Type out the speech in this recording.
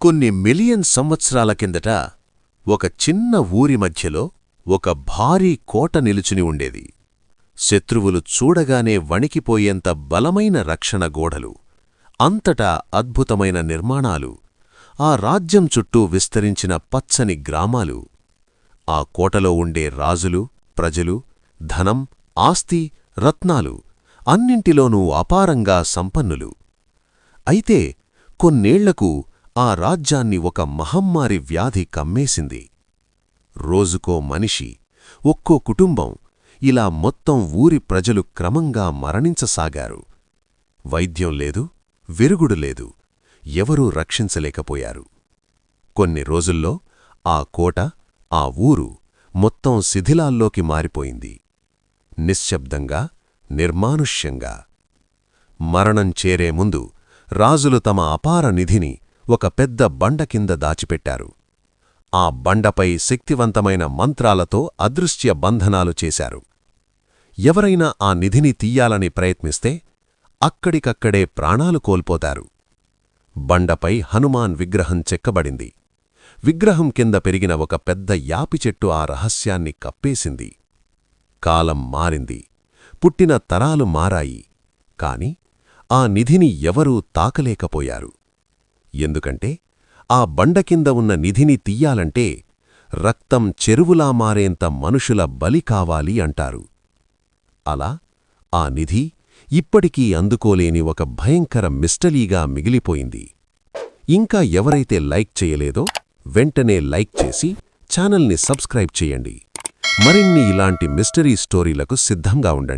కొన్ని మిలియన్ సంవత్సరాల కిందట ఒక చిన్న ఊరి మధ్యలో ఒక భారీ కోట నిలుచుని ఉండేది. శత్రువులు చూడగానే వణికిపోయేంత బలమైన రక్షణ గోడలు అంతటా అద్భుతమైన నిర్మాణాలు ఆ రాజ్యం చుట్టూ విస్తరించిన పచ్చని గ్రామాలు ఆ కోటలో ఉండే రాజులు ప్రజలు ధనం ఆస్తి రత్నాలు అన్నింటిలోనూ అపారంగా సంపన్నులు. అయితే కొన్నేళ్ళకు ఆ రాజ్యాన్ని ఒక మహమ్మారి వ్యాధి కమ్మేసింది. రోజుకో మనిషి ఒక్కో కుటుంబం ఇలా మొత్తం ఊరి ప్రజలు క్రమంగా మరణించసాగారు. వైద్యం లేదు విరుగుడు లేదు ఎవరూ రక్షించలేకపోయారు. కొన్ని రోజుల్లో ఆ కోట ఆ ఊరు మొత్తం శిథిలాల్లోకి మారిపోయింది. నిశ్శబ్దంగా నిర్మానుష్యంగా. మరణం చేరే ముందు రాజులు తమ అపార నిధిని ఒక పెద్ద బండ కింద దాచిపెట్టారు. ఆ బండపై శక్తివంతమైన మంత్రాలతో అదృశ్య బంధనాలు చేశారు. ఎవరైనా ఆ నిధిని తీయాలని ప్రయత్నిస్తే అక్కడికక్కడే ప్రాణాలు కోల్పోతారు. బండపై హనుమాన్ విగ్రహం చెక్కబడింది. విగ్రహం కింద పెరిగిన ఒక పెద్ద యాపి చెట్టు ఆ రహస్యాన్ని కప్పేసింది. కాలం మారింది. పుట్టిన తరాలు మారాయి. కాని ఆ నిధిని ఎవరూ తాకలేకపోయారు. ఎందుకంటే ఆ బండ కింద ఉన్న నిధిని తీయాలంటే రక్తం చెరువులా మారేంత మనుషుల బలి కావాలి అంటారు. అలా ఆ నిధి ఇప్పటికీ అందుకోలేని ఒక భయంకర మిస్టలీగా మిగిలిపోయింది. ఇంకా ఎవరైతే లైక్ చేయలేదో వెంటనే లైక్ చేసి ఛానల్ని సబ్స్క్రైబ్ చేయండి. మరిన్ని ఇలాంటి మిస్టరీ స్టోరీలకు సిద్ధంగా ఉండండి.